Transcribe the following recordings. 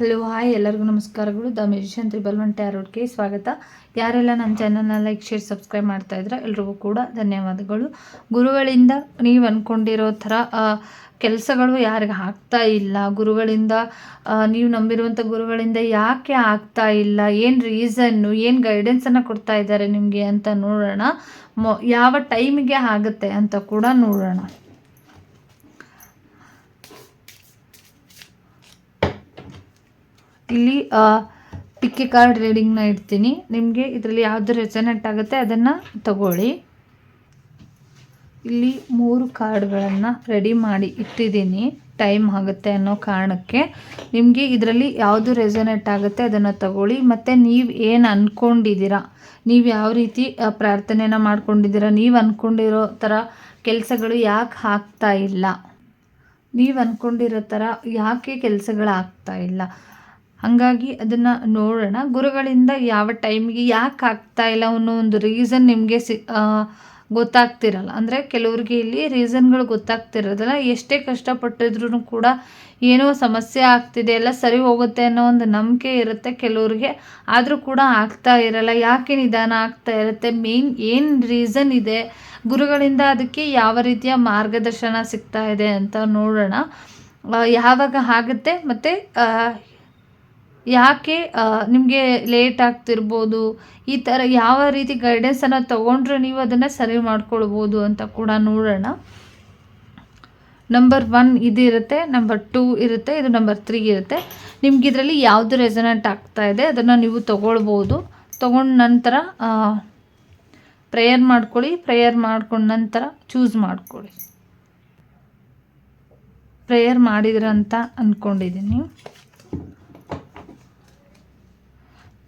Hello hi ಎಲ್ಲರಿಗೂ ನಮಸ್ಕಾರಗಳು. The musician triple one ಟ್ಯಾರೋಡ್ಗೆ ಸ್ವಾಗತ. ಯಾರೆಲ್ಲ ನನ್ನ ಚಾನಲ್ನ ಲೈಕ್ ಶೇರ್ ಸಬ್ಸ್ಕ್ರೈಬ್ ಮಾಡ್ತಾ ಇದ್ರೆ ಎಲ್ರಿಗೂ ಕೂಡ ಧನ್ಯವಾದಗಳು. ಗುರುಗಳಿಂದ ನೀವು ಅಂದ್ಕೊಂಡಿರೋ ಥರ ಕೆಲಸಗಳು ಯಾರಿಗೆ ಆಗ್ತಾ ಇಲ್ಲ. ಗುರುಗಳಿಂದ ನೀವು ನಂಬಿರುವಂಥ ಗುರುಗಳಿಂದ ಯಾಕೆ ಆಗ್ತಾ ಇಲ್ಲ? ಏನು ರೀಸನ್ನು ಏನು ಗೈಡೆನ್ಸನ್ನು ಕೊಡ್ತಾ ಇದ್ದಾರೆ ನಿಮಗೆ ಅಂತ ನೋಡೋಣ. ಯಾವ ಟೈಮಿಗೆ ಆಗುತ್ತೆ ಅಂತ ಕೂಡ ನೋಡೋಣ. ಇಲ್ಲಿ ಪಿಕ್ಕಿ ಕಾರ್ಡ್ ರೀಡಿಂಗ್ನ ಇಡ್ತೀನಿ. ನಿಮಗೆ ಇದರಲ್ಲಿ ಯಾವುದು ರೆಸನೆಟ್ ಆಗುತ್ತೆ ಅದನ್ನು ತಗೊಳ್ಳಿ. ಇಲ್ಲಿ ಮೂರು ಕಾರ್ಡ್ಗಳನ್ನು ರೆಡಿ ಮಾಡಿ ಇಟ್ಟಿದ್ದೀನಿ. ಟೈಮ್ ಆಗುತ್ತೆ ಅನ್ನೋ ಕಾರಣಕ್ಕೆ. ನಿಮಗೆ ಇದರಲ್ಲಿ ಯಾವುದು ರೆಸನೆಟ್ ಆಗುತ್ತೆ ಅದನ್ನು ತಗೊಳ್ಳಿ. ಮತ್ತು ನೀವು ಏನು ಅಂದ್ಕೊಂಡಿದ್ದೀರಾ ನೀವು ಯಾವ ರೀತಿ ಪ್ರಾರ್ಥನೆಯನ್ನು ಮಾಡ್ಕೊಂಡಿದ್ದೀರಾ? ನೀವು ಅಂದ್ಕೊಂಡಿರೋ ಥರ ಕೆಲಸಗಳು ಯಾಕೆ ಆಗ್ತಾ ಇಲ್ಲ? ನೀವು ಅಂದ್ಕೊಂಡಿರೋ ಥರ ಯಾಕೆ ಕೆಲಸಗಳು ಆಗ್ತಾ ಇಲ್ಲ? ಹಾಗಾಗಿ ಅದನ್ನು ನೋಡೋಣ. ಗುರುಗಳಿಂದ ಯಾವ ಟೈಮ್ಗೆ ಯಾಕೆ ಆಗ್ತಾ ಇಲ್ಲ ಅನ್ನೋ ಒಂದು ರೀಸನ್ ನಿಮಗೆ ಸಿ ಗೊತ್ತಾಗ್ತಿರಲ್ಲ. ಅಂದರೆ ಕೆಲವ್ರಿಗೆ ಇಲ್ಲಿ ರೀಸನ್ಗಳು ಗೊತ್ತಾಗ್ತಿರೋದಿಲ್ಲ. ಎಷ್ಟೇ ಕಷ್ಟಪಟ್ಟಿದ್ರು ಕೂಡ ಏನೋ ಸಮಸ್ಯೆ ಆಗ್ತಿದೆ, ಎಲ್ಲ ಸರಿ ಹೋಗುತ್ತೆ ಅನ್ನೋ ಒಂದು ನಂಬಿಕೆ ಇರುತ್ತೆ ಕೆಲವ್ರಿಗೆ. ಆದರೂ ಕೂಡ ಆಗ್ತಾ ಇರಲ್ಲ. ಯಾಕೆ ನಿಧಾನ ಆಗ್ತಾ ಇರುತ್ತೆ? ಮೇನ್ ಏನು ರೀಸನ್ ಇದೆ? ಗುರುಗಳಿಂದ ಅದಕ್ಕೆ ಯಾವ ರೀತಿಯ ಮಾರ್ಗದರ್ಶನ ಸಿಗ್ತಾ ಇದೆ ಅಂತ ನೋಡೋಣ. ಯಾವಾಗ ಆಗುತ್ತೆ? ಮತ್ತು ಯಾಕೆ ನಿಮಗೆ ಲೇಟ್ ಆಗ್ತಿರ್ಬೋದು? ಈ ಥರ ಯಾವ ರೀತಿ ಗೈಡೆನ್ಸನ್ನು ತೊಗೊಂಡ್ರೆ ನೀವು ಅದನ್ನು ಸರಿ ಮಾಡ್ಕೊಳ್ಬೋದು ಅಂತ ಕೂಡ ನೋಡೋಣ. ನಂಬರ್ ಒನ್ ಇರುತ್ತೆ ನಂಬರ್ ಟೂ ಇರುತ್ತೆ, ಇದು ನಂಬರ್ ತ್ರೀ ಇರುತ್ತೆ. ನಿಮ್ಗೆ ಇದರಲ್ಲಿ ಯಾವುದು ರೆಸನೆಂಟ್ ಆಗ್ತಾ ಇದೆ, ಅದನ್ನು ನೀವು ತೊಗೊಳ್ಬೋದು. ತೊಗೊಂಡ ನಂತರ ಪ್ರೇಯರ್ ಮಾಡ್ಕೊಳ್ಳಿ ಪ್ರೇಯರ್ ಮಾಡ್ಕೊಂಡ ನಂತರ ಚೂಸ್ ಮಾಡ್ಕೊಳ್ಳಿ. ಪ್ರೇಯರ್ ಮಾಡಿದ್ರಂತ ಅಂದ್ಕೊಂಡಿದ್ದೀನಿ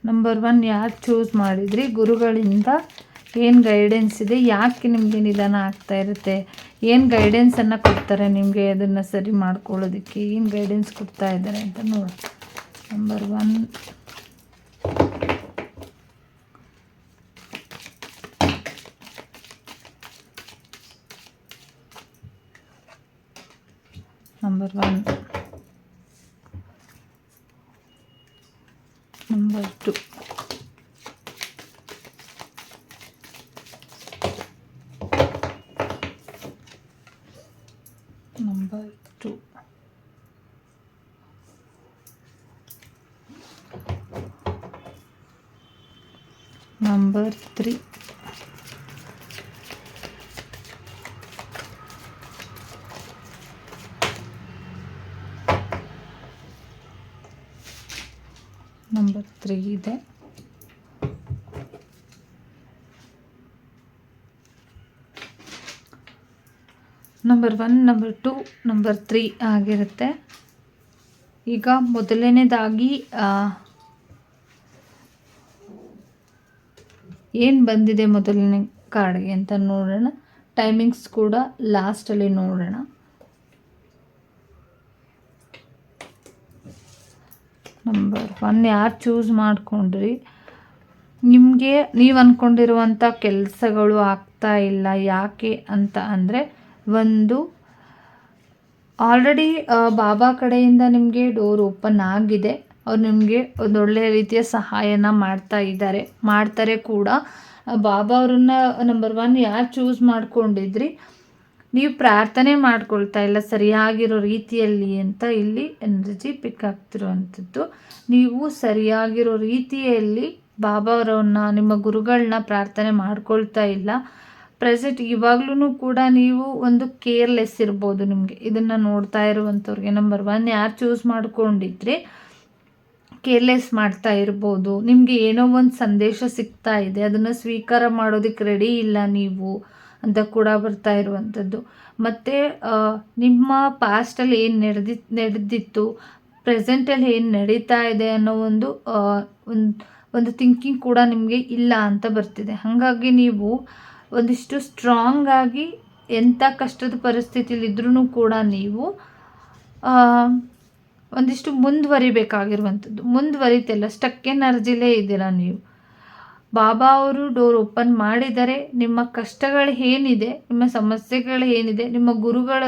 ನಂಬರ್ ಒನ್ ಯಾಕೆ ಚೂಸ್ ಮಾಡಿದ್ರಿ? ಗುರುಗಳಿಂದ ಏನು ಗೈಡೆನ್ಸ್ ಇದೆ? ಯಾಕೆ ನಿಮಗೆ ನಿಧಾನ ಆಗ್ತಾ ಇರುತ್ತೆ? ಏನು ಗೈಡೆನ್ಸನ್ನು ಕೊಡ್ತಾರೆ ನಿಮಗೆ? ಅದನ್ನು ಸರಿ ಮಾಡ್ಕೊಳ್ಳೋದಕ್ಕೆ ಏನು ಗೈಡೆನ್ಸ್ ಕೊಡ್ತಾ ಇದ್ದಾರೆ ಅಂತ ನೋಡಿ. Number one number one number two number two number three number three ಇದೆ. Number one number two number three ಆಗಿರುತ್ತೆ. ಈಗ ಮೊದಲನೇದಾಗಿ ಏನು ಬಂದಿದೆ ಮೊದಲನೇ ಕಾರ್ಡ್ಗೆ ಅಂತ ನೋಡೋಣ. ಟೈಮಿಂಗ್ಸ್ ಕೂಡ ಲಾಸ್ಟಲ್ಲಿ ನೋಡೋಣ. ನಂಬರ್ ಒನ್ ಯಾರು ಚೂಸ್ ಮಾಡಿಕೊಂಡ್ರಿ? ನಿಮಗೆ ನೀವು ಅಂದ್ಕೊಂಡಿರುವಂಥ ಕೆಲಸಗಳು ಆಗ್ತಾ ಇಲ್ಲ, ಯಾಕೆ ಅಂತ ಅಂದರೆ ಒಂದು ಆಲ್ರೆಡಿ ಬಾಬಾ ಕಡೆಯಿಂದ ನಿಮಗೆ ಡೋರ್ ಓಪನ್ ಆಗಿದೆ. ಅವ್ರು ನಿಮಗೆ ಒಂದು ಒಳ್ಳೆಯ ರೀತಿಯ ಸಹಾಯನ ಮಾಡ್ತಾ ಇದ್ದಾರೆ. ಮಾಡ್ತಾರೆ ಕೂಡ. ಬಾಬಾ ಅವ್ರನ್ನ ನಂಬರ್ ಒನ್ ಯಾರು ಚೂಸ್ ಮಾಡ್ಕೊಂಡಿದ್ರಿ? ನೀವು ಪ್ರಾರ್ಥನೆ ಮಾಡ್ಕೊಳ್ತಾ ಇಲ್ಲ, ಸರಿಯಾಗಿರೋ ರೀತಿಯಲ್ಲಿ ಅಂತ ಇಲ್ಲಿ ಎನರ್ಜಿ ಪಿಕ್ ಆಗ್ತಿರುವಂಥದ್ದು. ನೀವು ಸರಿಯಾಗಿರೋ ರೀತಿಯಲ್ಲಿ ಬಾಬಾ ಅವರನ್ನ ನಿಮ್ಮ ಗುರುಗಳನ್ನ ಪ್ರಾರ್ಥನೆ ಮಾಡ್ಕೊಳ್ತಾ ಇಲ್ಲ. ಪ್ರೆಸೆಂಟ್ ಇವಾಗ್ಲೂ ಕೂಡ ನೀವು ಒಂದು ಕೇರ್ಲೆಸ್ ಇರ್ಬೋದು ನಿಮಗೆ. ಇದನ್ನು ನೋಡ್ತಾ ಇರುವಂಥವ್ರಿಗೆ ನಂಬರ್ ಒನ್ ಯಾರು ಚೂಸ್ ಮಾಡ್ಕೊಂಡಿದ್ರಿ ಕೇರ್ಲೆಸ್ ಮಾಡ್ತಾ ಇರ್ಬೋದು. ನಿಮಗೆ ಏನೋ ಒಂದು ಸಂದೇಶ ಸಿಗ್ತಾ ಇದೆ, ಅದನ್ನು ಸ್ವೀಕಾರ ಮಾಡೋದಕ್ಕೆ ರೆಡಿ ಇಲ್ಲ ನೀವು. ಅಂತ ಕೂಡ ಬರ್ತಾ ಇರುವಂಥದ್ದು. ಮತ್ತು ನಿಮ್ಮ ಪಾಸ್ಟಲ್ಲಿ ಏನು ನಡೆದಿ, ನಡೆದಿತ್ತು? ಪ್ರೆಸೆಂಟಲ್ಲಿ ಏನು ನಡೀತಾ ಇದೆ ಅನ್ನೋ ಒಂದು ಒಂದು ಒಂದು ಥಿಂಕಿಂಗ್ ಕೂಡ ನಿಮಗೆ ಇಲ್ಲ ಅಂತ ಬರ್ತಿದೆ. ಹಾಗಾಗಿ ನೀವು ಒಂದಿಷ್ಟು ಸ್ಟ್ರಾಂಗ್ ಆಗಿ ಎಂಥ ಕಷ್ಟದ ಪರಿಸ್ಥಿತಿಯಲ್ಲಿ ಇದ್ರೂ ಕೂಡ ನೀವು ಒಂದಿಷ್ಟು ಮುಂದುವರಿಬೇಕಾಗಿರುವಂಥದ್ದು. ಮುಂದುವರಿತಿಲ್ಲ ಸ್ಟಕ್ ಎನರ್ಜಿಲೇ ಇದ್ದೀರಾ ನೀವು? ಬಾಬಾ ಅವರು ಡೋರ್ ಓಪನ್ ಮಾಡಿದರೆ ನಿಮ್ಮ ಕಷ್ಟಗಳು ಏನಿದೆ, ನಿಮ್ಮ ಸಮಸ್ಯೆಗಳು ಏನಿದೆ, ನಿಮ್ಮ ಗುರುಗಳ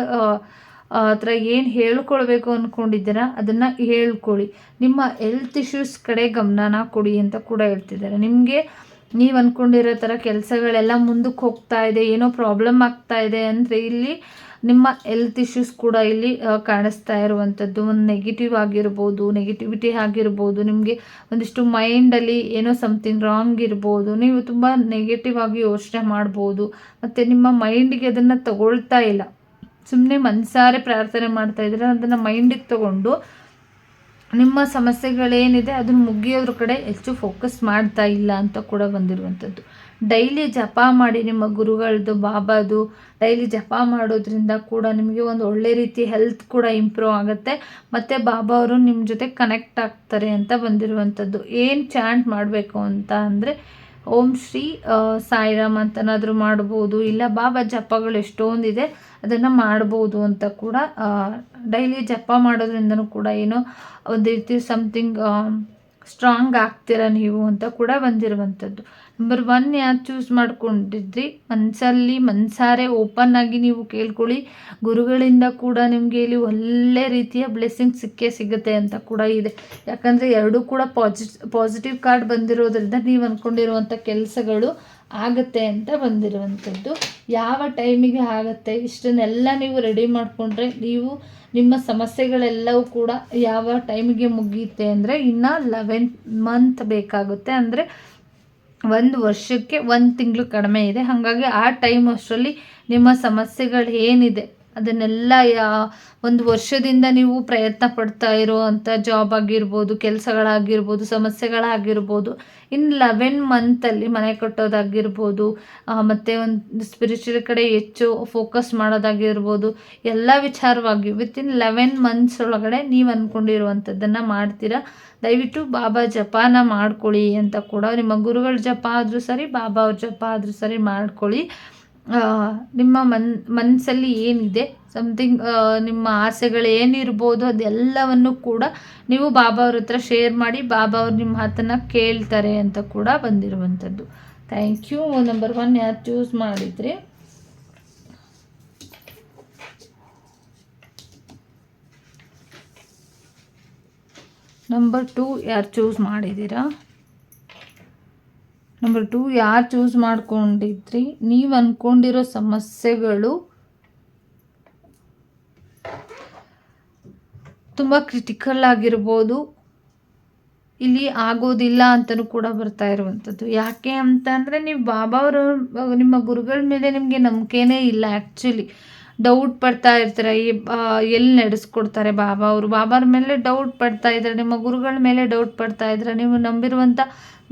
ಹತ್ರ ಏನು ಹೇಳ್ಕೊಳ್ಬೇಕು ಅಂದ್ಕೊಂಡಿದ್ದೀರಾ ಅದನ್ನು ಹೇಳ್ಕೊಳ್ಳಿ. ನಿಮ್ಮ ಹೆಲ್ತ್ ಇಶ್ಯೂಸ್ ಕಡೆ ಗಮನನ ಕೊಡಿ ಅಂತ ಕೂಡ ಹೇಳ್ತಿದ್ದಾರೆ. ನಿಮಗೆ ನೀವು ಅಂದ್ಕೊಂಡಿರೋ ಥರ ಕೆಲಸಗಳೆಲ್ಲ ಮುಂದಕ್ಕೆ ಹೋಗ್ತಾ ಇದೆ, ಏನೋ ಪ್ರಾಬ್ಲಮ್ ಆಗ್ತಾ ಇದೆ ಅಂದರೆ ಇಲ್ಲಿ ನಿಮ್ಮ ಹೆಲ್ತ್ ಇಶ್ಯೂಸ್ ಕೂಡ ಇಲ್ಲಿ ಕಾಣಿಸ್ತಾ ಇರುವಂಥದ್ದು. ಒಂದು ನೆಗೆಟಿವ್ ಆಗಿರ್ಬೋದು ನೆಗೆಟಿವಿಟಿ ಆಗಿರ್ಬೋದು, ನಿಮಗೆ ಒಂದಿಷ್ಟು ಮೈಂಡಲ್ಲಿ ಏನೋ ಸಮಥಿಂಗ್ ರಾಂಗ್ ಇರ್ಬೋದು, ನೀವು ತುಂಬ ನೆಗೆಟಿವ್ ಆಗಿ ಯೋಚನೆ ಮಾಡ್ಬೋದು. ಮತ್ತು ನಿಮ್ಮ ಮೈಂಡಿಗೆ ಅದನ್ನು ತಗೊಳ್ತಾ ಇಲ್ಲ. ಸುಮ್ಮನೆ ಮನಸಾರೆ ಪ್ರಾರ್ಥನೆ ಮಾಡ್ತಾ ಇದ್ರೆ ಅದನ್ನು ಮೈಂಡಿಗೆ ತಗೊಂಡು ನಿಮ್ಮ ಸಮಸ್ಯೆಗಳೇನಿದೆ ಅದನ್ನು ಮುಗಿಯೋದ್ರ ಕಡೆ ಹೆಚ್ಚು ಫೋಕಸ್ ಮಾಡ್ತಾ ಇಲ್ಲ ಅಂತ ಕೂಡ ಬಂದಿರುವಂಥದ್ದು. ಡೈಲಿ ಜಪ ಮಾಡಿ ನಿಮ್ಮ ಗುರುಗಳದ್ದು ಬಾಬಾದು ಡೈಲಿ ಜಪ ಮಾಡೋದ್ರಿಂದ ಕೂಡ ನಿಮಗೆ ಒಂದು ಒಳ್ಳೆ ರೀತಿ ಹೆಲ್ತ್ ಕೂಡ ಇಂಪ್ರೂವ್ ಆಗುತ್ತೆ. ಮತ್ತು ಬಾಬಾ ಅವರು ನಿಮ್ಮ ಜೊತೆ ಕನೆಕ್ಟ್ ಆಗ್ತಾರೆ ಅಂತ ಬಂದಿರುವಂಥದ್ದು. ಏನು ಚಾಂಟ್ ಮಾಡಬೇಕು ಅಂತ ಅಂದರೆ, ಓಂ ಶ್ರೀ ಸಾಯಿರಾಮ್ ಅಂತನಾದರೂ ಮಾಡ್ಬೋದು, ಇಲ್ಲ ಬಾಬಾ ಜಪಗಳು ಎಷ್ಟೊಂದಿದೆ ಅದನ್ನು ಮಾಡ್ಬೋದು ಅಂತ ಕೂಡ ಡೈಲಿ ಜಪ ಮಾಡೋದ್ರಿಂದನೂ ಕೂಡ ಏನೋ ಒಂದು ರೀತಿ ಸಮಥಿಂಗ್ ಸ್ಟ್ರಾಂಗ್ ಆಗ್ತೀರ ನೀವು ಅಂತ ಕೂಡ ಬಂದಿರುವಂಥದ್ದು. ನಂಬರ್ ಒನ್ ಯಾಕೆ ಚೂಸ್ ಮಾಡ್ಕೊಂಡಿದ್ರಿ? ಮನಸ್ಸಲ್ಲಿ ಮನಸಾರೆ ಓಪನ್ ಆಗಿ ನೀವು ಕೇಳ್ಕೊಳ್ಳಿ. ಗುರುಗಳಿಂದ ಕೂಡ ನಿಮಗೆ ಇಲ್ಲಿ ಒಳ್ಳೆ ರೀತಿಯ ಬ್ಲೆಸ್ಸಿಂಗ್ ಸಿಕ್ಕೇ ಸಿಗುತ್ತೆ ಅಂತ ಕೂಡ ಇದೆ. ಯಾಕಂದರೆ ಎರಡೂ ಕೂಡ ಪಾಸಿಟ್ ಪಾಸಿಟಿವ್ ಕಾರ್ಡ್ ಬಂದಿರೋದ್ರಿಂದ ನೀವು ಅಂದ್ಕೊಂಡಿರುವಂಥ ಕೆಲಸಗಳು ಆಗುತ್ತೆ ಅಂತ ಬಂದಿರುವಂಥದ್ದು. ಯಾವ ಟೈಮಿಗೆ ಆಗುತ್ತೆ? ಇಷ್ಟನ್ನೆಲ್ಲ ನೀವು ರೆಡಿ ಮಾಡಿಕೊಂಡ್ರೆ ನೀವು ನಿಮ್ಮ ಸಮಸ್ಯೆಗಳೆಲ್ಲವೂ ಕೂಡ ಯಾವ ಟೈಮಿಗೆ ಮುಗಿಯುತ್ತೆ ಅಂದರೆ ಇನ್ನು ಲೆವೆನ್ ಮಂತ್ ಬೇಕಾಗುತ್ತೆ. ಅಂದರೆ ಒಂದು ವರ್ಷಕ್ಕೆ ಒಂದು ತಿಂಗಳು ಕಡಿಮೆ ಇದೆ. ಹಾಗಾಗಿ ಆ ಟೈಮ್ ಅಷ್ಟರಲ್ಲಿ ನಿಮ್ಮ ಸಮಸ್ಯೆಗಳು ಏನಿದೆ? ಅದನ್ನೆಲ್ಲ, ಯಾ, ಒಂದು ವರ್ಷದಿಂದ ನೀವು ಪ್ರಯತ್ನ ಪಡ್ತಾ ಇರೋವಂಥ ಜಾಬ್ ಆಗಿರ್ಬೋದು, ಕೆಲಸಗಳಾಗಿರ್ಬೋದು, ಸಮಸ್ಯೆಗಳಾಗಿರ್ಬೋದು, ಇನ್ ಲೆವೆನ್ ಮಂತಲ್ಲಿ ಮನೆ ಕಟ್ಟೋದಾಗಿರ್ಬೋದು ಮತ್ತು ಒಂದು ಸ್ಪಿರಿಚುವಲ್ ಕಡೆ ಹೆಚ್ಚು ಫೋಕಸ್ ಮಾಡೋದಾಗಿರ್ಬೋದು, ಎಲ್ಲ ವಿಚಾರವಾಗಿ ವಿತಿನ್ ಲೆವೆನ್ ಮಂತ್ಸ್ ಒಳಗಡೆ ನೀವು ಅಂದ್ಕೊಂಡಿರುವಂಥದ್ದನ್ನು ಮಾಡ್ತೀರಾ? ದಯವಿಟ್ಟು ಬಾಬಾ ಜಪಾನ ಮಾಡ್ಕೊಳ್ಳಿ ಅಂತ ಕೂಡ, ನಿಮ್ಮ ಗುರುಗಳ ಜಪ ಆದರೂ ಸರಿ, ಬಾಬಾ ಅವ್ರ ಜಪ ಆದರೂ ಸರಿ ಮಾಡ್ಕೊಳ್ಳಿ. ನಿಮ್ಮ ಮನ್ ಮನಸ್ಸಲ್ಲಿ ಏನಿದೆ? ಸಮಥಿಂಗ್ ನಿಮ್ಮ ಆಸೆಗಳು ಏನಿರ್ಬೋದು ಅದೆಲ್ಲವನ್ನು ಕೂಡ ನೀವು ಬಾಬಾ ಅವ್ರ ಹತ್ರ ಶೇರ್ ಮಾಡಿ ಬಾಬಾ ಅವ್ರು ನಿಮ್ಮ ಮಾತನ್ನು ಕೇಳ್ತಾರೆ ಅಂತ ಕೂಡ ಬಂದಿರುವಂಥದ್ದು. ಥ್ಯಾಂಕ್ ಯು ನಂಬರ್ ಒನ್ ಯಾರು ಚೂಸ್ ಮಾಡಿದ್ರಿ? ನಂಬರ್ ಟು ಯಾರು ಚೂಸ್ ಮಾಡಿದ್ದೀರಾ? ನಂಬರ್ ಟು ಯಾರು ಚೂಸ್ ಮಾಡ್ಕೊಂಡಿದ್ರಿ? ನೀವು ಅಂದ್ಕೊಂಡಿರೋ ಸಮಸ್ಯೆಗಳು ತುಂಬ ಕ್ರಿಟಿಕಲ್ ಆಗಿರ್ಬೋದು. ಇಲ್ಲಿ ಆಗೋದಿಲ್ಲ ಅಂತಲೂ ಕೂಡ ಬರ್ತಾ ಇರುವಂಥದ್ದು. ಯಾಕೆ ಅಂತಂದರೆ ನೀವು ಬಾಬಾ ಅವರು, ನಿಮ್ಮ ಗುರುಗಳ ಮೇಲೆ ನಿಮಗೆ ನಂಬಿಕೆನೇ ಇಲ್ಲ ಆ್ಯಕ್ಚುಲಿ ಡೌಟ್ ಪಡ್ತಾ ಇರ್ತಾರೆ. ಈ ಎಲ್ಲಿ ನಡೆಸ್ಕೊಡ್ತಾರೆ ಬಾಬಾ ಅವರು? ಬಾಬಾರ ಮೇಲೆ ಡೌಟ್ ಪಡ್ತಾ ಇದ್ದಾರೆ ನಿಮ್ಮ ಗುರುಗಳ ಮೇಲೆ ಡೌಟ್ ಪಡ್ತಾ ಇದ್ದಾರೆ ನೀವು ನಂಬಿರುವಂಥ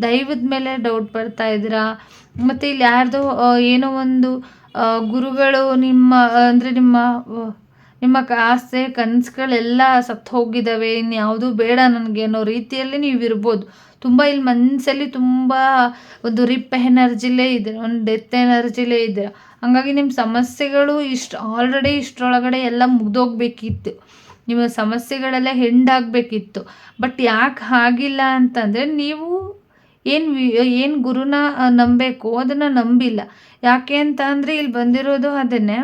ದೈವದ ಮೇಲೆ ಡೌಟ್ ಪಡ್ತಾ ಇದ್ದೀರಾ? ಮತ್ತು ಇಲ್ಲಿ ಯಾರ್ದೋ ಏನೋ ಒಂದು ಗುರುಗಳು ನಿಮ್ಮ, ಅಂದರೆ ನಿಮ್ಮ ನಿಮ್ಮ ಆಸೆ, ಕನಸುಗಳೆಲ್ಲ ಸತ್ತು ಹೋಗಿದ್ದಾವೆ. ಇನ್ಯಾವುದೂ ಬೇಡ ನನಗೆ ಅನ್ನೋ ರೀತಿಯಲ್ಲಿ ನೀವು ಇರ್ಬೋದು. ತುಂಬ ಇಲ್ಲಿ ಮನಸ್ಸಲ್ಲಿ ತುಂಬ ಒಂದು ರಿಪ್ ಎನರ್ಜಿಲೇ ಇದೆ ಒಂದು ಡೆತ್ ಎನರ್ಜಿಲೇ ಇದೆ ಹಾಗಾಗಿ ನಿಮ್ಮ ಸಮಸ್ಯೆಗಳು ಇಷ್ಟು ಆಲ್ರೆಡಿ ಇಷ್ಟರೊಳಗಡೆ ಎಲ್ಲ ಮುಗ್ದೋಗ್ಬೇಕಿತ್ತು. ನಿಮ್ಮ ಸಮಸ್ಯೆಗಳೆಲ್ಲ ಹೆಂಡಾಗಬೇಕಿತ್ತು ಬಟ್ ಯಾಕೆ ಆಗಿಲ್ಲ ಅಂತಂದರೆ ನೀವು ಏನು ಏನು ಗುರುನ ನಂಬಬೇಕು ಅದನ್ನು ನಂಬಿಲ್ಲ. ಯಾಕೆ ಅಂತ ಇಲ್ಲಿ ಬಂದಿರೋದು ಅದನ್ನೇ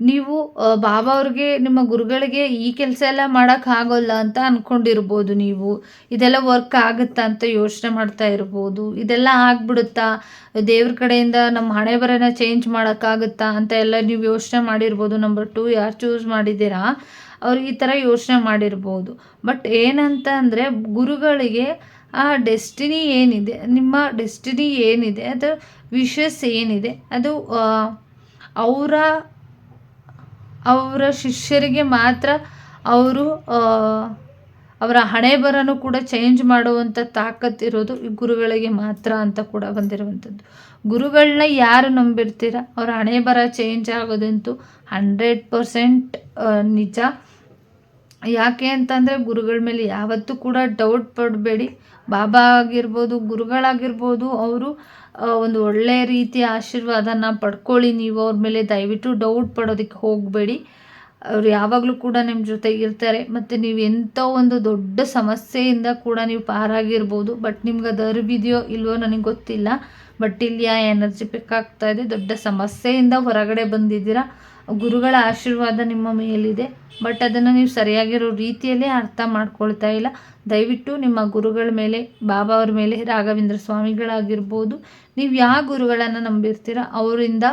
ನೀವು ಬಾಬಾ ಅವ್ರಿಗೆ, ನಿಮ್ಮ ಗುರುಗಳಿಗೆ ಈ ಕೆಲಸ ಎಲ್ಲ ಮಾಡೋಕ್ಕಾಗೋಲ್ಲ ಅಂತ ಅಂದ್ಕೊಂಡಿರ್ಬೋದು ನೀವು. ಇದೆಲ್ಲ ವರ್ಕ್ ಆಗುತ್ತಾ ಅಂತ ಯೋಚನೆ ಮಾಡ್ತಾ ಇರ್ಬೋದು. ಇದೆಲ್ಲ ಆಗ್ಬಿಡುತ್ತಾ? ದೇವ್ರ ಕಡೆಯಿಂದ ನಮ್ಮ ಹಣೆ ಬರನ ಚೇಂಜ್ ಮಾಡೋಕ್ಕಾಗುತ್ತಾ ಅಂತ ಎಲ್ಲ ನೀವು ಯೋಚನೆ ಮಾಡಿರ್ಬೋದು. ನಂಬರ್ ಟು ಯಾರು ಚೂಸ್ ಮಾಡಿದ್ದೀರಾ? ಅವ್ರು ಈ ಥರ ಯೋಚನೆ ಮಾಡಿರ್ಬೋದು. ಬಟ್ ಏನಂತ ಅಂದರೆ, ಗುರುಗಳಿಗೆ ಆ ಡೆಸ್ಟಿನಿ ಏನಿದೆ, ನಿಮ್ಮ ಡೆಸ್ಟಿನಿ ಏನಿದೆ, ಅದು ವಿಷಸ್ ಏನಿದೆ, ಅದು ಅವರ ಅವರ ಶಿಷ್ಯರಿಗೆ ಮಾತ್ರ ಅವರು ಅವರ ಹಣೆ ಬರನು ಕೂಡ ಚೇಂಜ್ ಮಾಡುವಂಥ ತಾಕತ್ತಿರೋದು ಈ ಗುರುಗಳಿಗೆ ಮಾತ್ರ ಅಂತ ಕೂಡ ಬಂದಿರುವಂಥದ್ದು. ಗುರುಗಳನ್ನ ಯಾರು ನಂಬಿರ್ತೀರ? ಅವರ ಹಣೆ ಬರ ಚೇಂಜ್ ಆಗೋದಂತೂ ಹಂಡ್ರೆಡ್ ಪರ್ಸೆಂಟ್ ನಿಜ. ಯಾಕೆ ಅಂತಂದರೆ ಗುರುಗಳ ಮೇಲೆ ಯಾವತ್ತೂ ಕೂಡ ಡೌಟ್ ಪಡಬೇಡಿ. ಬಾಬಾ ಆಗಿರ್ಬೋದು, ಗುರುಗಳಾಗಿರ್ಬೋದು, ಅವರು ಒಂದು ಒಳ್ಳೆಯ ರೀತಿಯ ಆಶೀರ್ವಾದನ ಪಡ್ಕೊಳ್ಳಿ ನೀವು ಅವ್ರ ಮೇಲೆ. ದಯವಿಟ್ಟು ಡೌಟ್ ಪಡೋದಕ್ಕೆ ಹೋಗಬೇಡಿ. ಅವ್ರು ಯಾವಾಗಲೂ ಕೂಡ ನಿಮ್ಮ ಜೊತೆಗೆ ಇರ್ತಾರೆ. ಮತ್ತು ನೀವು ಎಂಥ ಒಂದು ದೊಡ್ಡ ಸಮಸ್ಯೆಯಿಂದ ಕೂಡ ನೀವು ಪಾರಾಗಿರ್ಬೋದು. ಬಟ್ ನಿಮ್ಗೆ ಅದು ಅರಿವಿದೆಯೋ ಇಲ್ವೋ ನನಗೆ ಗೊತ್ತಿಲ್ಲ. ಬಟ್ ಇಲ್ಲಿ ಆ ಎನರ್ಜಿ ಬೇಕಾಗ್ತಾ ಇದೆ. ದೊಡ್ಡ ಸಮಸ್ಯೆಯಿಂದ ಹೊರಗಡೆ ಬಂದಿದ್ದೀರಾ? ಗುರುಗಳ ಆಶೀರ್ವಾದ ನಿಮ್ಮ ಮೇಲಿದೆ. ಬಟ್ ಅದನ್ನು ನೀವು ಸರಿಯಾಗಿರೋ ರೀತಿಯಲ್ಲಿ ಅರ್ಥ ಮಾಡ್ಕೊಳ್ತಾ ಇಲ್ಲ. ದಯವಿಟ್ಟು ನಿಮ್ಮ ಗುರುಗಳ ಮೇಲೆ, ಬಾಬಾ ಅವ್ರ ಮೇಲೆ, ರಾಘವೇಂದ್ರ ಸ್ವಾಮಿಗಳಾಗಿರ್ಬೋದು, ನೀವು ಯಾವ ಗುರುಗಳನ್ನು ನಂಬಿರ್ತೀರ, ಅವರಿಂದ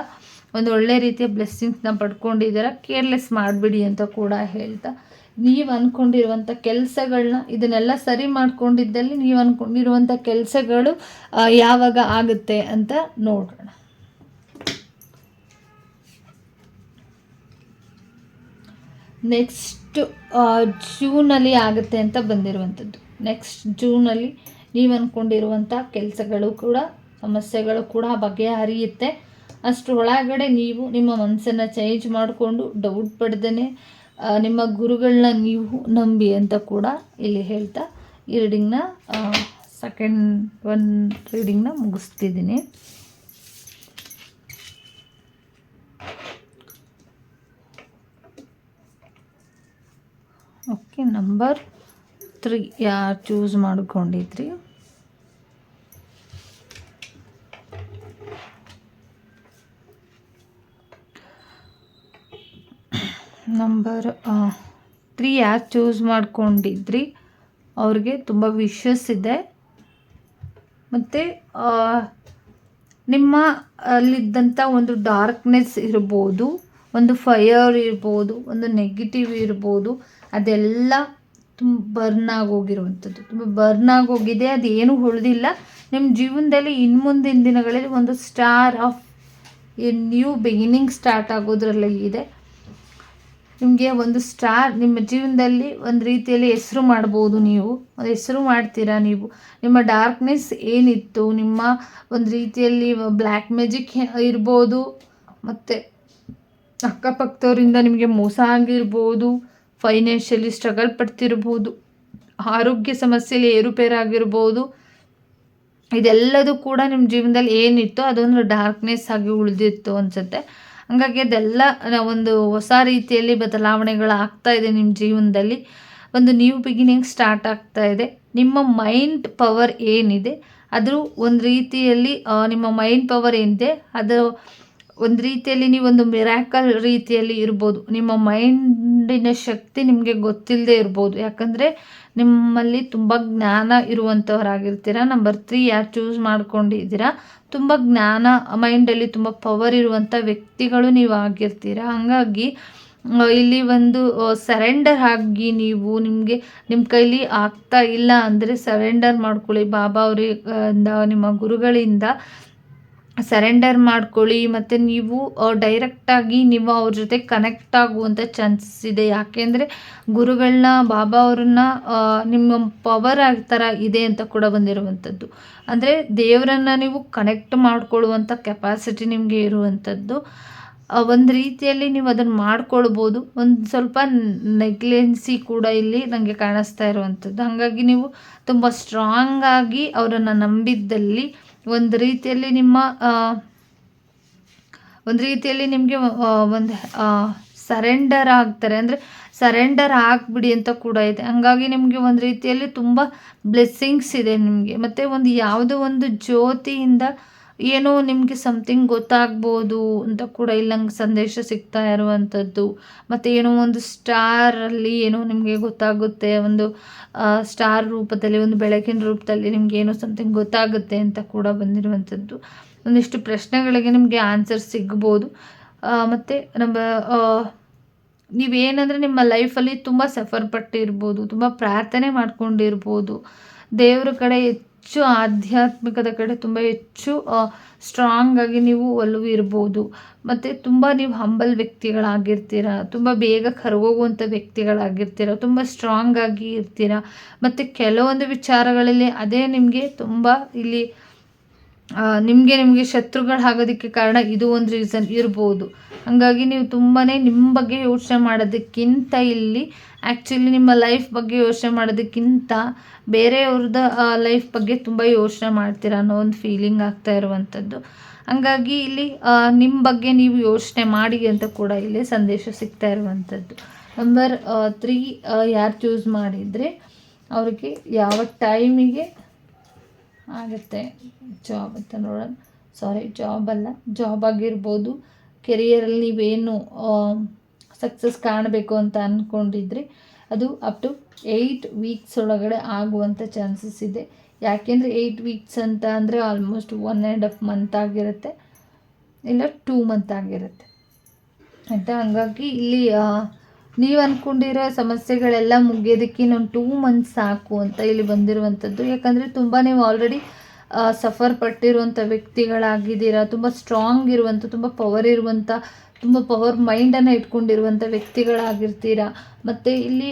ಒಂದು ಒಳ್ಳೆ ರೀತಿಯ ಬ್ಲೆಸ್ಸಿಂಗ್ಸ್ನ ಪಡ್ಕೊಂಡಿದ್ದೀರ ಕೇರ್ಲೆಸ್ ಮಾಡಿಬಿಡಿ ಅಂತ ಕೂಡ ಹೇಳ್ತಾ. ನೀವು ಅಂದ್ಕೊಂಡಿರುವಂಥ ಕೆಲಸಗಳನ್ನ ಇದನ್ನೆಲ್ಲ ಸರಿ ಮಾಡ್ಕೊಂಡಿದ್ದಲ್ಲಿ ನೀವು ಅಂದ್ಕೊಂಡಿರುವಂಥ ಕೆಲಸಗಳು ಯಾವಾಗ ಆಗುತ್ತೆ ಅಂತ ನೋಡೋಣ. ನೆಕ್ಸ್ಟ್ ಜೂನಲ್ಲಿ ಆಗುತ್ತೆ ಅಂತ ಬಂದಿರುವಂಥದ್ದು. ನೆಕ್ಸ್ಟ್ ಜೂನಲ್ಲಿ ನೀವು ಅಂದ್ಕೊಂಡಿರುವಂಥ ಕೆಲಸಗಳು ಕೂಡ, ಸಮಸ್ಯೆಗಳು ಕೂಡ ಬಗೆಹರಿಯುತ್ತೆ. ಅಷ್ಟು ಒಳಗಡೆ ನೀವು ನಿಮ್ಮ ಮನಸ್ಸನ್ನು ಚೇಂಜ್ ಮಾಡಿಕೊಂಡು ಡೌಟ್ ಪಡ್ದೇ ನಿಮ್ಮ ಗುರುಗಳನ್ನ ನೀವು ನಂಬಿ ಅಂತ ಕೂಡ ಇಲ್ಲಿ ಹೇಳ್ತಾ ಈ ರೀಡಿಂಗ್ನ ಸೆಕೆಂಡ್ ಒನ್ ರೀಡಿಂಗ್ನ ಮುಗಿಸ್ತಿದ್ದೀನಿ. Okay, number three. ಯಾರು ಚೂಸ್ ಮಾಡ್ಕೊಂಡಿದ್ರಿ? ನಂಬರ್ ತ್ರೀ ಯಾರು ಚೂಸ್ ಮಾಡ್ಕೊಂಡಿದ್ರಿ? ಅವ್ರಿಗೆ ತುಂಬ ವಿಶಸ್ ಇದೆ. ಮತ್ತು ನಿಮ್ಮ ಅಲ್ಲಿದ್ದಂಥ ಒಂದು ಡಾರ್ಕ್ನೆಸ್ ಇರ್ಬೋದು. ಒಂದು ಫೈರ್ ಇರ್ಬೋದು, ಒಂದು ನೆಗೆಟಿವ್ ಇರ್ಬೋದು, ಅದೆಲ್ಲ ತುಂಬ ಬರ್ನ್ ಆಗೋಗಿರುವಂಥದ್ದು. ತುಂಬ ಬರ್ನ್ ಆಗೋಗಿದೆ ಅದೇನು ಉಳಿದಿಲ್ಲ. ನಿಮ್ಮ ಜೀವನದಲ್ಲಿ ಇನ್ನು ಮುಂದಿನ ದಿನಗಳಲ್ಲಿ ಒಂದು star of a new beginning start ಆಗೋದ್ರಲ್ಲಿ ಇದೆ. ನಿಮಗೆ ಒಂದು ಸ್ಟಾರ್ ನಿಮ್ಮ ಜೀವನದಲ್ಲಿ ಒಂದು ರೀತಿಯಲ್ಲಿ ಹೆಸರು ಮಾಡ್ಬೋದು ನೀವು. ಒಂದು ಹೆಸರು ಮಾಡ್ತೀರಾ ನೀವು? ನಿಮ್ಮ ಡಾರ್ಕ್ನೆಸ್ ಏನಿತ್ತು? ನಿಮ್ಮ ಒಂದು ರೀತಿಯಲ್ಲಿ ಬ್ಲ್ಯಾಕ್ ಮ್ಯಾಜಿಕ್ ಇರ್ಬೋದು, ಮತ್ತು ಅಕ್ಕಪಕ್ಕದವರಿಂದ ನಿಮಗೆ ಮೋಸ ಆಗಿರ್ಬೋದು ಫೈನಾನ್ಷಿಯಲಿ ಸ್ಟ್ರಗಲ್ ಪಡ್ತಿರ್ಬೋದು, ಆರೋಗ್ಯ ಸಮಸ್ಯೆಯಲ್ಲಿ ಏರುಪೇರಾಗಿರ್ಬೋದು, ಇದೆಲ್ಲದೂ ಕೂಡ ನಿಮ್ಮ ಜೀವನದಲ್ಲಿ ಏನಿತ್ತು ಅದೊಂದು ಡಾರ್ಕ್ನೆಸ್ ಆಗಿ ಉಳಿದಿತ್ತು ಅನಿಸುತ್ತೆ. ಹಂಗಾಗಿ ಅದೆಲ್ಲ ಒಂದು ಹೊಸ ರೀತಿಯಲ್ಲಿ ಬದಲಾವಣೆಗಳು ಆಗ್ತಾ ಇದೆ ನಿಮ್ಮ ಜೀವನದಲ್ಲಿ. ಒಂದು ನ್ಯೂ ಬಿಗಿನಿಂಗ್ ಸ್ಟಾರ್ಟ್ ಆಗ್ತಾ ಇದೆ. ನಿಮ್ಮ ಮೈಂಡ್ ಪವರ್ ಏನಿದೆ? ಅದು ಒಂದು ರೀತಿಯಲ್ಲಿ ನಿಮ್ಮ ಮೈಂಡ್ ಪವರ್ ಏನಿದೆ? ಅದು ಒಂದು ರೀತಿಯಲ್ಲಿ ನೀವೊಂದು ಮಿರಾಕಲ್ ರೀತಿಯಲ್ಲಿ ಇರ್ಬೋದು. ನಿಮ್ಮ ಮೈಂಡಿನ ಶಕ್ತಿ ನಿಮಗೆ ಗೊತ್ತಿಲ್ಲದೆ ಇರ್ಬೋದು. ಯಾಕಂದರೆ ನಿಮ್ಮಲ್ಲಿ ತುಂಬ ಜ್ಞಾನ ಇರುವಂಥವರಾಗಿರ್ತೀರ ನಂಬರ್ ತ್ರೀ ಯಾರು ಚೂಸ್ ಮಾಡ್ಕೊಂಡಿದ್ದೀರಾ? ತುಂಬ ಜ್ಞಾನ ಮೈಂಡಲ್ಲಿ ತುಂಬ ಪವರ್ ಇರುವಂಥ ವ್ಯಕ್ತಿಗಳು ನೀವು ಆಗಿರ್ತೀರ? ಹಾಗಾಗಿ ಇಲ್ಲಿ ಒಂದು ಸರೆಂಡರ್ ಆಗಿ ನೀವು ನಿಮಗೆ ನಿಮ್ಮ ಕೈಲಿ ಆಗ್ತಾ ಇಲ್ಲ ಅಂದರೆ ಸರೆಂಡರ್ ಮಾಡ್ಕೊಳ್ಳಿ. ಬಾಬಾ ಅವರಿಂದ ನಿಮ್ಮ ಗುರುಗಳಿಂದ ಸರೆಂಡರ್ ಮಾಡ್ಕೊಳ್ಳಿ, ಮತ್ತು ನೀವು ಡೈರೆಕ್ಟಾಗಿ ನೀವು ಅವ್ರ ಜೊತೆ ಕನೆಕ್ಟ್ ಆಗುವಂಥ ಚಾನ್ಸಸ್ ಇದೆ. ಯಾಕೆಂದರೆ ಗುರುಗಳನ್ನ, ಬಾಬಾ ಅವ್ರನ್ನ ನಿಮ್ಮ ಪವರ್ ಆ ಥರ ಇದೆ ಅಂತ ಕೂಡ ಬಂದಿರುವಂಥದ್ದು. ಅಂದರೆ ದೇವರನ್ನು ನೀವು ಕನೆಕ್ಟ್ ಮಾಡಿಕೊಳ್ಳುವಂಥ ಕೆಪಾಸಿಟಿ ನಿಮಗೆ ಇರುವಂಥದ್ದು. ಒಂದು ರೀತಿಯಲ್ಲಿ ನೀವು ಅದನ್ನು ಮಾಡ್ಕೊಳ್ಬೋದು. ಒಂದು ಸ್ವಲ್ಪ ನೆಗ್ಲೆನ್ಸಿ ಕೂಡ ಇಲ್ಲಿ ನನಗೆ ಕಾಣಿಸ್ತಾ ಇರುವಂಥದ್ದು. ಹಾಗಾಗಿ ನೀವು ತುಂಬ ಸ್ಟ್ರಾಂಗಾಗಿ ಅವರನ್ನು ನಂಬಿದ್ದಲ್ಲಿ ಒಂದು ರೀತಿಯಲ್ಲಿ ನಿಮ್ಮ ಒಂದು ರೀತಿಯಲ್ಲಿ ನಿಮಗೆ ಒಂದು ಸರೆಂಡರ್ ಆಗ್ತಾರೆ. ಅಂದರೆ ಸರೆಂಡರ್ ಆಗಿಬಿಡಿ ಅಂತ ಕೂಡ ಇದೆ. ಹಂಗಾಗಿ ನಿಮಗೆ ಒಂದು ರೀತಿಯಲ್ಲಿ ತುಂಬ ಬ್ಲೆಸ್ಸಿಂಗ್ಸ್ ಇದೆ ನಿಮಗೆ. ಮತ್ತು ಒಂದು ಯಾವುದೋ ಒಂದು ಜ್ಯೋತಿಯಿಂದ ಏನೋ ನಿಮಗೆ ಸಮಥಿಂಗ್ ಗೊತ್ತಾಗ್ಬೋದು ಅಂತ ಕೂಡ ಇಲ್ಲಿ ನಂಗೆ ಸಂದೇಶ ಸಿಗ್ತಾ ಇರುವಂಥದ್ದು. ಮತ್ತು ಏನೋ ಒಂದು ಸ್ಟಾರಲ್ಲಿ ಏನೋ ನಿಮಗೆ ಗೊತ್ತಾಗುತ್ತೆ, ಒಂದು ಸ್ಟಾರ್ ರೂಪದಲ್ಲಿ, ಒಂದು ಬೆಳಕಿನ ರೂಪದಲ್ಲಿ ನಿಮ್ಗೆ ಏನೋ ಸಮಥಿಂಗ್ ಗೊತ್ತಾಗುತ್ತೆ ಅಂತ ಕೂಡ ಬಂದಿರುವಂಥದ್ದು. ಒಂದಿಷ್ಟು ಪ್ರಶ್ನೆಗಳಿಗೆ ನಿಮಗೆ ಆನ್ಸರ್ ಸಿಗ್ಬೋದು. ಮತ್ತು ನಮ್ಮ ನೀವೇನಂದರೆ ನಿಮ್ಮ ಲೈಫಲ್ಲಿ ತುಂಬ ಸಫರ್ ಪಟ್ಟಿರ್ಬೋದು, ತುಂಬ ಪ್ರಾರ್ಥನೆ ಮಾಡ್ಕೊಂಡಿರ್ಬೋದು. ದೇವ್ರ ಕಡೆ ಹೆಚ್ಚು ಆಧ್ಯಾತ್ಮಿಕದ ಕಡೆ ತುಂಬ ಹೆಚ್ಚು ಸ್ಟ್ರಾಂಗ್ ಆಗಿ ನೀವು ಒಲವು ಇರ್ಬೋದು. ಮತ್ತು ತುಂಬ ನೀವು ಹಂಬಲ್ ವ್ಯಕ್ತಿಗಳಾಗಿರ್ತೀರ, ತುಂಬ ಬೇಗ ಕರಗೋಗುವಂಥ ವ್ಯಕ್ತಿಗಳಾಗಿರ್ತೀರ, ತುಂಬ ಸ್ಟ್ರಾಂಗ್ ಆಗಿ ಇರ್ತೀರ. ಮತ್ತು ಕೆಲವೊಂದು ವಿಚಾರಗಳಲ್ಲಿ ಅದೇ ನಿಮಗೆ ತುಂಬ ಇಲ್ಲಿ ನಿಮಗೆ ನಿಮಗೆ ಶತ್ರುಗಳು ಆಗೋದಕ್ಕೆ ಕಾರಣ ಇದು ಒಂದು ರೀಸನ್ ಇರ್ಬೋದು. ಹಾಗಾಗಿ ನೀವು ತುಂಬಾ ನಿಮ್ಮ ಬಗ್ಗೆ ಯೋಚನೆ ಮಾಡೋದಕ್ಕಿಂತ ಇಲ್ಲಿ ಆ್ಯಕ್ಚುಲಿ ನಿಮ್ಮ ಲೈಫ್ ಬಗ್ಗೆ ಯೋಚನೆ ಮಾಡೋದಕ್ಕಿಂತ ಬೇರೆಯವ್ರದ್ದು ಲೈಫ್ ಬಗ್ಗೆ ತುಂಬ ಯೋಚನೆ ಮಾಡ್ತೀರ ಅನ್ನೋ ಒಂದು ಫೀಲಿಂಗ್ ಆಗ್ತಾ ಇರುವಂಥದ್ದು ಹಂಗಾಗಿ ಇಲ್ಲಿ ನಿಮ್ಮ ಬಗ್ಗೆ ನೀವು ಯೋಚನೆ ಮಾಡಿ ಅಂತ ಕೂಡ ಇಲ್ಲಿ ಸಂದೇಶ ಸಿಗ್ತಾ ಇರುವಂಥದ್ದು ನಂಬರ್ ತ್ರೀ ಯಾರು ಚೂಸ್ ಮಾಡಿದರೆ ಅವ್ರಿಗೆ ಯಾವ ಟೈಮಿಗೆ ಆಗುತ್ತೆ. ಜಾಬ್ ಅಂತ ನೋಡೋಣ. ಸಾರಿ ಜಾಬ್ ಅಲ್ಲ. ಜಾಬ್ ಆಗಿರ್ಬೋದು. ಕೆರಿಯರಲ್ಲಿ ನೀವೇನು ಸಕ್ಸಸ್ ಕಾಣಬೇಕು ಅಂತ ಅಂದ್ಕೊಂಡಿದ್ರಿ ಅದು ಅಪ್ ಟು ಏಯ್ಟ್ ವೀಕ್ಸ್ ಒಳಗಡೆ ಆಗುವಂಥ ಚಾನ್ಸಸ್ ಇದೆ. ಯಾಕೆಂದರೆ ಏಯ್ಟ್ ವೀಕ್ಸ್ ಅಂತ ಅಂದರೆ almost one and half month ಆಗಿರುತ್ತೆ. ಇಲ್ಲ ಟೂ ಮಂತ್ ಆಗಿರುತ್ತೆ. ಆಯಿತಾ? ಹಂಗಾಗಿ ಇಲ್ಲಿ ನೀವು ಅಂದ್ಕೊಂಡಿರೋ ಸಮಸ್ಯೆಗಳೆಲ್ಲ ಮುಗಿಯೋದಕ್ಕೆ ಇನ್ನೊಂದು ಟೂ ಮಂತ್ಸ್ ಸಾಕು ಅಂತ ಇಲ್ಲಿ ಬಂದಿರುವಂಥದ್ದು. ಯಾಕಂದರೆ ತುಂಬ ನೀವು ಆಲ್ರೆಡಿ ಸಫರ್ ಪಟ್ಟಿರುವಂಥ ವ್ಯಕ್ತಿಗಳಾಗಿದ್ದೀರಾ, ತುಂಬ ಸ್ಟ್ರಾಂಗ್ ಇರುವಂಥ, ತುಂಬ ಪವರ್ ಇರುವಂಥ, ತುಂಬ ಪವರ್ ಮೈಂಡನ್ನು ಇಟ್ಕೊಂಡಿರುವಂಥ ವ್ಯಕ್ತಿಗಳಾಗಿರ್ತೀರಾ? ಮತ್ತು ಇಲ್ಲಿ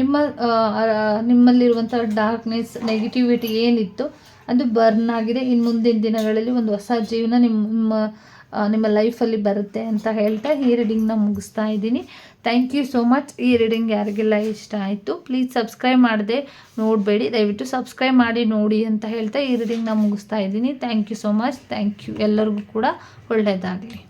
ನಿಮ್ಮ ನಿಮ್ಮಲ್ಲಿರುವಂಥ ಡಾರ್ಕ್ನೆಸ್ ನೆಗೆಟಿವಿಟಿ ಏನಿತ್ತು ಅದು ಬರ್ನ್ ಆಗಿದೆ. ಇನ್ನು ಮುಂದಿನ ದಿನಗಳಲ್ಲಿ ಒಂದು ಹೊಸ ಜೀವನ ನಿಮ್ಮ ನಿಮ್ಮ ನಿಮ್ಮ ಲೈಫಲ್ಲಿ ಬರುತ್ತೆ ಅಂತ ಹೇಳ್ತಾ ಈ ರೀಡಿಂಗ್ನ ಮುಗಿಸ್ತಾ ಇದ್ದೀನಿ. ಥ್ಯಾಂಕ್ ಯು ಸೋ ಮಚ್ ಈ ರೀಡಿಂಗ್ ಯಾರಿಗೆಲ್ಲ ಇಷ್ಟ ಆಯಿತು ಪ್ಲೀಸ್ ಸಬ್ಸ್ಕ್ರೈಬ್ ಮಾಡಿದೆ, ನೋಡಬೇಡಿ. ದಯವಿಟ್ಟು ಸಬ್ಸ್ಕ್ರೈಬ್ ಮಾಡಿ, ನೋಡಿ ಅಂತ ಹೇಳ್ತಾ ಈ ರೀಡಿಂಗ್ನ ಮುಗಿಸ್ತಾ ಇದ್ದೀನಿ. Thank you so much thank you ಎಲ್ಲರಿಗೂ ಕೂಡ ಒಳ್ಳೆಯದಾಗಲಿ.